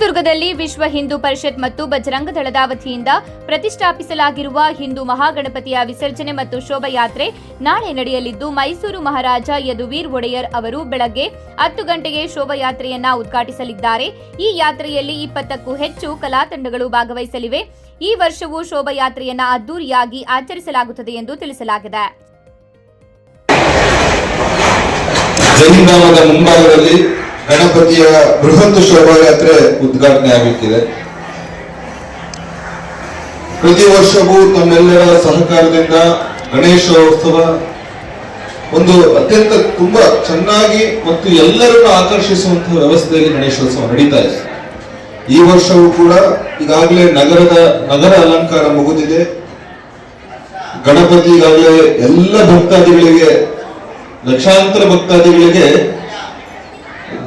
ಶಿವಮೊಗ್ಗದಲ್ಲಿ ವಿಶ್ವ ಹಿಂದೂ ಪರಿಷತ್ ಮತ್ತು ಬಜರಂಗ ದಳದ ವತಿಯಿಂದ ಪ್ರತಿಷ್ಠಾಪಿಸಲಾಗಿರುವ ಹಿಂದೂ ಮಹಾಗಣಪತಿಯ ವಿಸರ್ಜನೆ ಮತ್ತು ಶೋಭಾಯಾತ್ರೆ ನಾಳೆ ನಡೆಯಲಿದ್ದು, ಮೈಸೂರು ಮಹಾರಾಜ ಯದುವೀರ್ ಒಡೆಯರ್ ಅವರು ಬೆಳಗ್ಗೆ ಹತ್ತು ಗಂಟೆಗೆ ಶೋಭಾಯಾತ್ರೆಯನ್ನ ಉದ್ಘಾಟಿಸಲಿದ್ದಾರೆ. ಈ ಯಾತ್ರೆಯಲ್ಲಿ ಇಪ್ಪತ್ತಕ್ಕೂ ಹೆಚ್ಚು ಕಲಾತಂಡಗಳು ಭಾಗವಹಿಸಲಿವೆ. ಈ ವರ್ಷವೂ ಶೋಭಾಯಾತ್ರೆಯನ್ನ ಅದ್ದೂರಿಯಾಗಿ ಆಚರಿಸಲಾಗುತ್ತದೆ ಎಂದು ತಿಳಿಸಲಾಗಿದೆ. ಮುಂಭಾಗದಲ್ಲಿ ಗಣಪತಿಯ ಬೃಹತ್ ಶೋಭಾಯಾತ್ರೆ ಉದ್ಘಾಟನೆ ಆಗಲಿಕ್ಕಿದೆ. ಪ್ರತಿ ವರ್ಷವೂ ತಮ್ಮೆಲ್ಲರ ಸಹಕಾರದಿಂದ ಗಣೇಶೋತ್ಸವ ಒಂದು ಅತ್ಯಂತ ತುಂಬಾ ಚೆನ್ನಾಗಿ ಮತ್ತು ಎಲ್ಲರನ್ನು ಆಕರ್ಷಿಸುವಂತಹ ವ್ಯವಸ್ಥೆಯಲ್ಲಿ ಗಣೇಶೋತ್ಸವ ನಡೀತಾ ಇದೆ. ಈ ವರ್ಷವೂ ಕೂಡ ಈಗಾಗಲೇ ನಗರದ ನಗರ ಅಲಂಕಾರ ಮುಗಿದಿದೆ. ಗಣಪತಿ ಈಗಾಗಲೇ ಎಲ್ಲ ಭಕ್ತಾದಿಗಳಿಗೆ, ಲಕ್ಷಾಂತರ ಭಕ್ತಾದಿಗಳಿಗೆ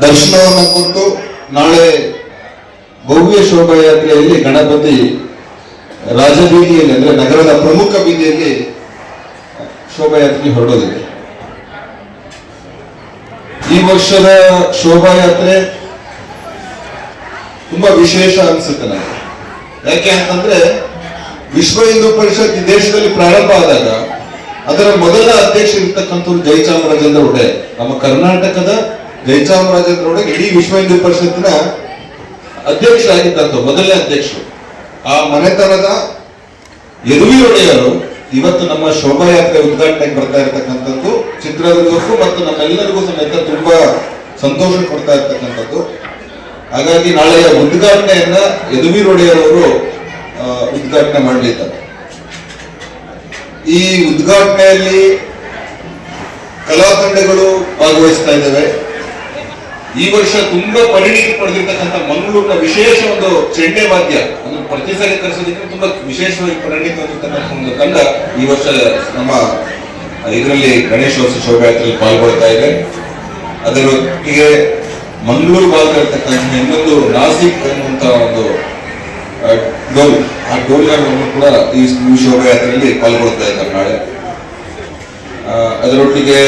ದರ್ಶನವನ್ನು ಕೊಟ್ಟು ನಾಳೆ ಭವ್ಯ ಶೋಭಾಯಾತ್ರೆಯಲ್ಲಿ ಗಣಪತಿ ರಾಜಬೀದಿಯಲ್ಲಿ, ಅಂದ್ರೆ ನಗರದ ಪ್ರಮುಖ ಬೀದಿಯಲ್ಲಿ ಶೋಭಾಯಾತ್ರೆ ಹೊರಡೋದಿದೆ. ಈ ವರ್ಷದ ಶೋಭಾಯಾತ್ರೆ ತುಂಬಾ ವಿಶೇಷ ಅನ್ಸುತ್ತೆ ನನಗೆ ಯಾಕೆ ಅಂತಂದ್ರೆ ವಿಶ್ವ ಹಿಂದೂ ಪರಿಷತ್ ದೇಶದಲ್ಲಿ ಪ್ರಾರಂಭ ಆದಾಗ ಅದರ ಮೊದಲ ಅಧ್ಯಕ್ಷ ಇರ್ತಕ್ಕಂಥವ್ರು ಜಯಚಾಮರಾಜೇಂದ್ರ ಒಡೆಯರ್ ನಮ್ಮ ಕರ್ನಾಟಕದ ಜಯಚಾಮರಾಜೇಂದ್ರ ಒಡೆಯರ್ ಇಡೀ ವಿಶ್ವ ಹಿಂದೂ ಪರಿಷತ್ತಿನ ಅಧ್ಯಕ್ಷರಾಗಿದ್ದಂಥ ಮೊದಲನೇ ಅಧ್ಯಕ್ಷರು. ಆ ಮನೆತನದ ಯದುವಿ ಒಡೆಯರು ಇವತ್ತು ನಮ್ಮ ಶೋಭಾಯಾತ್ರೆ ಉದ್ಘಾಟನೆಗೆ ಬರ್ತಾ ಇರತಕ್ಕಂಥದ್ದು, ಚಿತ್ರದುರ್ಗಕ್ಕೂ ಮತ್ತು ನಮ್ಮೆಲ್ಲರಿಗೂ ಸಮೇತ ತುಂಬಾ ಸಂತೋಷ ಕೊಡ್ತಾ ಇರ್ತಕ್ಕಂಥದ್ದು. ಹಾಗಾಗಿ ನಾಳೆಯ ಉದ್ಘಾಟನೆಯನ್ನ ಯದುವೀರ್ ಒಡೆಯರವರು ಉದ್ಘಾಟನೆ ಮಾಡಲಿದ್ದಾರೆ. ಈ ಉದ್ಘಾಟನೆಯಲ್ಲಿ ಕಲಾತಂಡಗಳು ಭಾಗವಹಿಸ್ತಾ ಇದ್ದಾವೆ. ಈ ವರ್ಷ ತುಂಬಾ ಪರಿಣಿತಿ ಪಡೆದಿರ್ತಕ್ಕಂಥ ಮಂಗಳೂರಿನ ವಿಶೇಷ ಒಂದು ಚೆಂಡೆ ವಾದ್ಯ ಅಂದ್ರೆ ಪ್ರತಿ ಸಲ ಕರೆಸೋದಕ್ಕೆ ತುಂಬಾ ವಿಶೇಷವಾಗಿ ಪರಿಣಿತಿ ಹೊಂದಿರ್ತಕ್ಕಂಥ ಒಂದು ತಂಡ ಈ ವರ್ಷ ನಮ್ಮ ಇದರಲ್ಲಿ ಗಣೇಶೋತ್ಸವ ಶೋಭಾಯಾತ್ರೆಯಲ್ಲಿ ಪಾಲ್ಗೊಳ್ತಾ ಇದೆ. ಅದರೊಟ್ಟಿಗೆ ಮಂಗಳೂರು ಭಾಗ ಇರ್ತಕ್ಕಂಥ ಇನ್ನೊಂದು ನಾಸಿಕ್ ಅನ್ನುವಂತ ಒಂದು ಡೋಲ್, ಆ ಡೋಲ್ಗಳನ್ನು ಕೂಡ ಈ ಶೋಭಾಯಾತ್ರೆಯಲ್ಲಿ ಪಾಲ್ಗೊಳ್ತಾ ಇದ್ದಾರೆ ನಾಳೆ. ಅದರೊಟ್ಟಿಗೆ